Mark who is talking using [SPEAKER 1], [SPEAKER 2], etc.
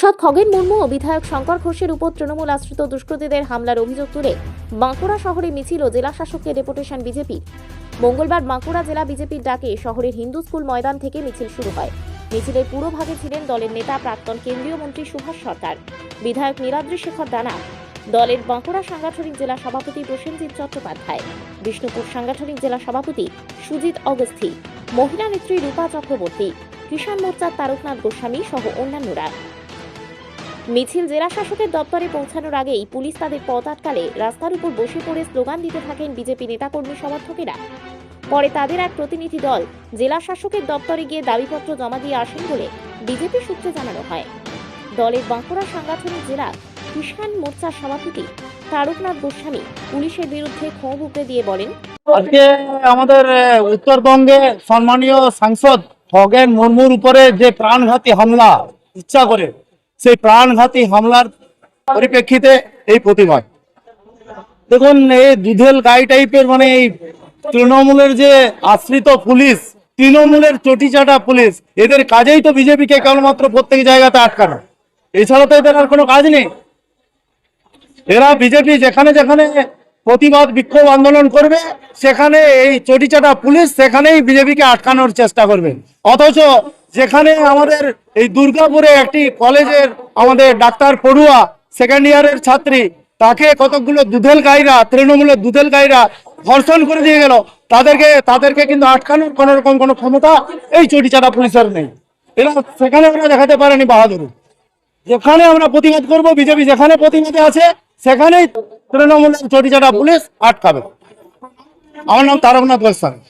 [SPEAKER 1] সাংসদ খগেন মুর্মু ও বিধায়ক শঙ্কর ঘোষের উপর তৃণমূল আশ্রিত দুষ্কৃতীদের হামলার অভিযোগ তুলে বাঁকুড়া শহরে মিছিল ও জেলা শাসককে ডেপুটেশন বিজেপি। মঙ্গলবার বাঁকুড়া জেলা বিজেপির ডাকে শহরের হিন্দু স্কুল ময়দান থেকে মিছিল শুরু হয়। মিছিলের পুরো ভাগে ছিলেন দলের নেতা, প্রাক্তন কেন্দ্রীয় মন্ত্রী সুভাষ সরকার। বিধায়ক নীলাদ্রি শেখর দানা দলের বাঁকুড়া সাংগঠনিক জেলা সভাপতি প্রসেনজিৎ চট্টোপাধ্যায়, বিষ্ণুপুর সাংগঠনিক জেলা সভাপতি সুজিত অগস্থি মহিলা নেত্রী রূপা চক্রবর্তী, কিষাণ মোর্চার তারকনাথ গোস্বামী সহ অন্যান্যরা। মিছিল জেলা শাসকের দপ্তরে পৌঁছানোর আগেই পুলিশ তাদের পথ আটকালে রাস্তার উপর বসে পড়ে স্লোগান দিতে থাকেন বিজেপি নেতাকর্মী সমর্থকেরা। পরে তাদের এক প্রতিনিধি দল জেলা শাসকের দপ্তরে গিয়ে দাবিপত্র জমা দিয়ে আসেন বলে বিজেপি সূত্রে জানানো হয়। দলের বাঁকুড়া সাংগঠনিক জেলা কিষাণ মোর্চার সভাপতি তারকনাথ গোস্বামী পুলিশের বিরুদ্ধে ক্ষোভ উগড়ে দিয়ে বলেন,
[SPEAKER 2] আজকে আমাদের উত্তরবঙ্গে সম্মানীয় সাংসদ খগেন মুর্মুর উপরে যে প্রাণঘাতী হামলা, ইচ্ছা করে, সেই প্রাণঘাতী হামলার পরিপ্রেক্ষিতে এই প্রতিবাদ দেখুন, এই দুধেল গাই টাইপের মানে এই তৃণমূলের যে আশ্রিত পুলিশ, তৃণমূলের চটিচাটা পুলিশ, এদের কাজেই তো বিজেপিকে কেবলমাত্র প্রত্যেক জায়গাতে আটকানো। এছাড়া তো এদের আর কোনো কাজ নেই। এরা বিজেপি যেখানে যেখানে প্রতিবাদ, বিক্ষোভ, আন্দোলন করবে, সেখানে এই চটিচাটা পুলিশ সেখানেই বিজেপিকে আটকানোর চেষ্টা করবে। অথচ যেখানে আমাদের এই দুর্গাপুরে একটি কলেজের আমাদের ডাক্তার পড়ুয়া সেকেন্ড ইয়ারের ছাত্রী, তাকে কতকগুলো দুধেল গাইরা, তৃণমূলের দুধেল গাইরা ধর্ষণ করে দিয়ে গেল, তাদেরকে তাদেরকে কিন্তু আটকানোর কোনো রকম কোনো ক্ষমতা এই চটিচাটা পুলিশের নেই। এরা সেখানে ওরা দেখাতে পারেনি বাহাদুরি যেখানে আমরা প্রতিবাদ করব, বিজেপি যেখানে প্রতিবাদে আছে সেখানেই তৃণমূলের চটিচাটা পুলিশ আটকাবে। আমার নাম তারকনাথ গোস্বামী।